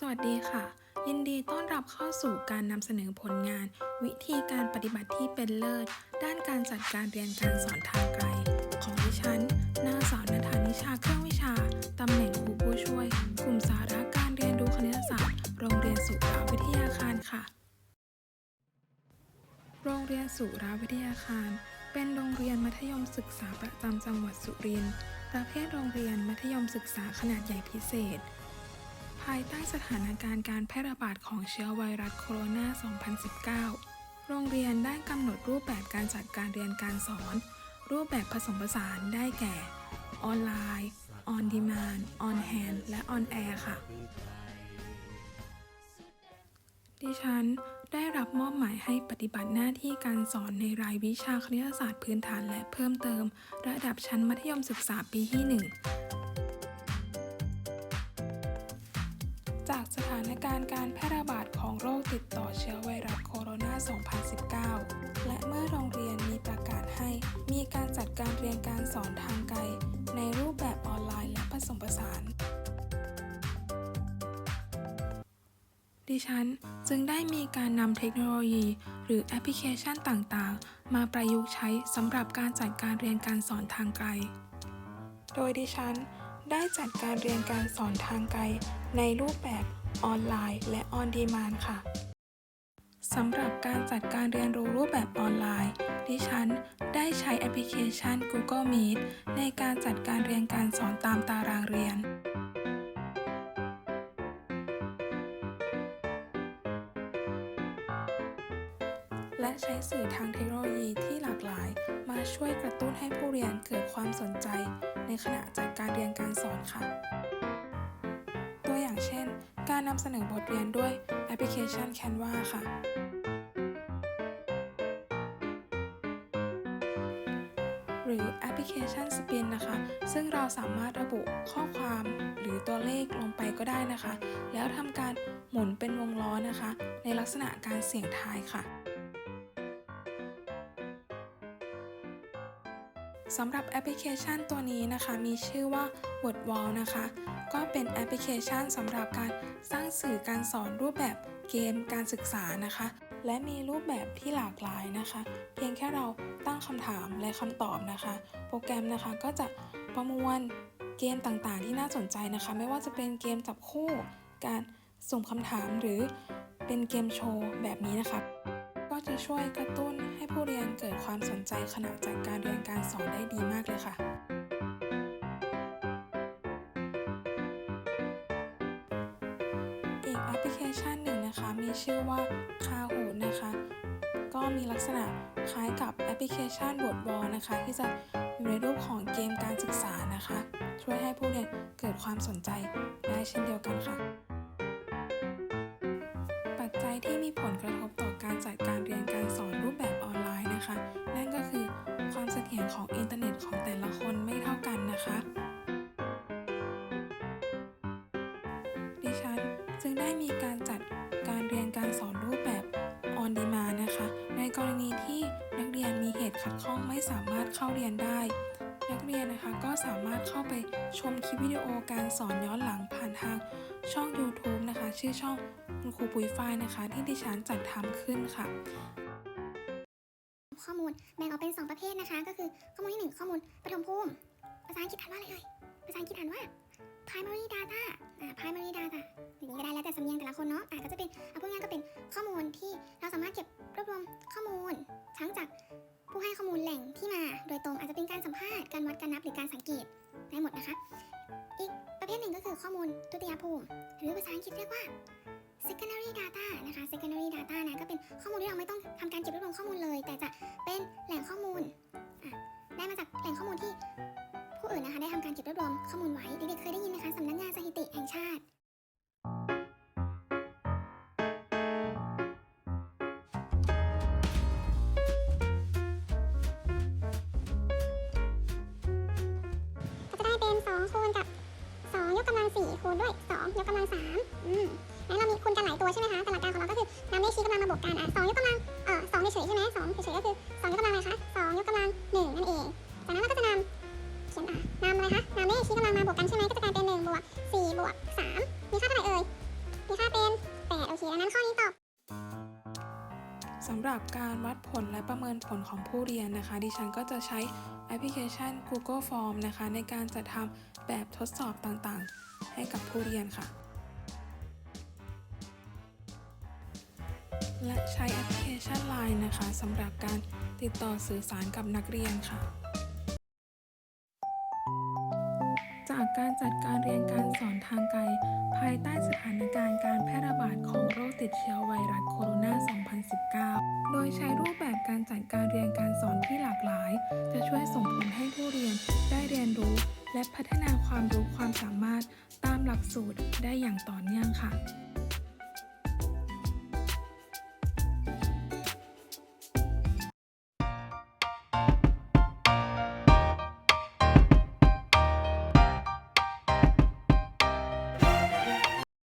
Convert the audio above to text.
สวัสดีค่ะ ยินดีต้อนรับเข้าสู่การนำเสนอผลงาน วิธีการปฏิบัติที่เป็นเลิศ ด้านการจัดการเรียนการสอนทางไกล ของดิฉันนางสาวนัฐานิชาเครื่องวิชาตำแหน่งครูผู้ช่วย กลุ่มสาระการเรียนรู้คณิตศาสตร์ โรงเรียนสุราวิทยาคารค่ะ โรงเรียนสุราวิทยาคาร เป็นโรงเรียนมัธยมศึกษาประจำจังหวัดสุรินทร์ประเภทโรงเรียนมัธยมศึกษาขนาดใหญ่พิเศษ ภายใต้สถานการณ์การแพร่ระบาดของเชื้อไวรัสโคโรนา 2019 โรงเรียนได้กำหนดรูปแบบการจัดการเรียนการสอน รูปแบบผสมผสานได้แก่ ออนไลน์ ออนดีมานออนแฮนและออนแอร์ค่ะ ดิฉันได้รับมอบหมายให้ปฏิบัติหน้าที่การสอนในรายวิชาคณิตศาสตร์พื้นฐานและเพิ่มเติม ระดับชั้นมัธยมศึกษาปีที่ 1 จากสถานการณ์การแพร่ระบาดของโรคติดต่อเชื้อไวรัสโคโรนา 2019 และเมื่อโรงเรียนมีประกาศให้ มีการจัดการเรียนการสอนทางไกล ในรูปแบบออนไลน์และผสมผสาน ดิฉันจึงได้มีการนำเทคโนโลยี หรือแอปพลิเคชันต่างๆ มาประยุกต์ใช้สำหรับการจัดการเรียนการสอนทางไกล โดยดิฉัน ได้จัดการเรียนการสอนทางไกล ในรูปแบบออนไลน์ และออนดีมานค่ะสำหรับการจัดการเรียนรู้รูปแบบออนไลน์ ดิฉันได้ใช้แอปพลิเคชัน Google Meet ในการจัดการเรียนการสอนตามตารางเรียน และใช้สื่อทางเทคโนโลยีที่หลากหลาย ช่วยกระตุ้นให้ผู้เรียนเกิดความสนใจ ในขณะจัดการเรียนการสอนค่ะ ตัวอย่างเช่น การนำเสนอบทเรียนด้วยแอปพลิเคชัน Canva ค่ะ หรือแอปพลิเคชัน Spin นะคะ ซึ่งเราสามารถระบุข้อความหรือตัวเลขลงไปก็ได้นะคะ แล้วทำการหมุนเป็นวงล้อนะคะ ในลักษณะการเสี่ยงทายค่ะ สำหรับแอปพลิเคชันตัวนี้นะคะ มีชื่อว่า WordWall นะคะ ก็เป็นแอปพลิเคชันสำหรับการสร้างสื่อการสอนรูปแบบเกมการศึกษานะคะ และมีรูปแบบที่หลากหลายนะคะ เพียงแค่เราตั้งคำถามและคำตอบนะคะ โปรแกรมนะคะก็จะประมวลเกมต่างๆ ที่น่าสนใจนะคะ ไม่ว่าจะเป็นเกมจับคู่ การสุ่มคำถามหรือเป็นเกมโชว์แบบนี้นะคะ ก็จะช่วยกระตุ้นให้ผู้เรียนเกิดความสนใจขณะจัดการเรียนการสอนได้ดีมากเลยค่ะ อีกแอปพลิเคชันหนึ่งนะคะ มีชื่อว่า Kahoot นะคะ ก็มีลักษณะคล้ายกับแอปพลิเคชันบทวอนะคะ ที่จะอยู่ในรูปของเกมการศึกษานะคะ ช่วยให้ผู้เรียนเกิดความสนใจได้เช่นเดียวกันค่ะ ปัจจัยที่มีผลกระทบ เสถียรของอินเทอร์เน็ตของแต่ละคนไม่เท่ากันนะคะ ดิฉันจึงได้มีการจัดการเรียนการสอนรูปแบบออนดีมานะคะ ในกรณีที่นักเรียนมีเหตุขัดข้องไม่สามารถเข้าเรียนได้ นักเรียนนะคะก็สามารถเข้าไปชมคลิปวิดีโอการสอนย้อนหลังผ่านทางช่อง YouTube นะคะ ชื่อช่องคุณครูปุยฝ้ายนะคะ ที่ดิฉันจัดทำขึ้นค่ะ ข้อมูลแบ่งออกเป็น 2 ประเภทนะคะ ก็คือข้อมูลที่ 1 ข้อมูลปฐมภูมิภาษาอังกฤษอ่านว่าอะไรเอ่ยภาษาอังกฤษอ่านว่า primary data อ่า primary data อย่างนี้ก็ได้แล้วแต่สำเนียงแต่ละคนเนาะอ่าก็จะเป็นเอาพูดง่ายก็เป็นข้อมูลที่เราสามารถเก็บรวบรวมข้อมูล ทั้งจากผู้ให้ข้อมูลแหล่งที่มาโดยตรงอาจจะเป็นการสัมภาษณ์การวัดการนับหรือการสังเกตได้หมดนะคะ อีกประเภทหนึ่งก็คือข้อมูลทุติยภูมิ หรือภาษาอังกฤษเรียกว่า secondary data นะคะ secondary data นะก็เป็นข้อมูลที่เราไม่ต้อง ข้อมูลไว้ เด็กๆเคยได้ยินไหมคะสำนักงานสถิติแห่งชาติ ก็จะได้เป็น 2 คูณกับ 2 ยกกำลัง 4 คูณด้วย 2 ยกกำลัง3อืมงั้นเรามีคูณกันหลายตัวใช่ไหมคะแต่หลักการของเราก็คือนำเลขชี้กำลังมาบวกกันอะ2ยกกำลัง เอ่อ2เฉยๆใช่ไหม2เฉยๆก็คือ 2 ยกกำลังอะไรคะ2ยกกำลัง สำหรับการวัดผลและประเมินผลของผู้เรียนนะคะ ดิฉันก็จะใช้แอปพลิเคชัน Google Form นะคะ ในการจัดทำแบบทดสอบต่างๆ ให้กับผู้เรียนค่ะ และใช้แอปพลิเคชัน Line นะคะสำหรับการติดต่อสื่อสารกับนักเรียนค่ะ จากการจัดการเรียนการสอนทางไกล ภายใต้สถานการณ์การแพร่ระบาดของโรคติดเชื้อไวรัสโคโรนา 2019 โดยใช้รูปแบบการจัดการเรียนการสอนที่หลากหลาย จะช่วยส่งผลให้ผู้เรียนได้เรียนรู้ และพัฒนาความรู้ความสามารถตามหลักสูตรได้อย่างต่อเนื่องค่ะ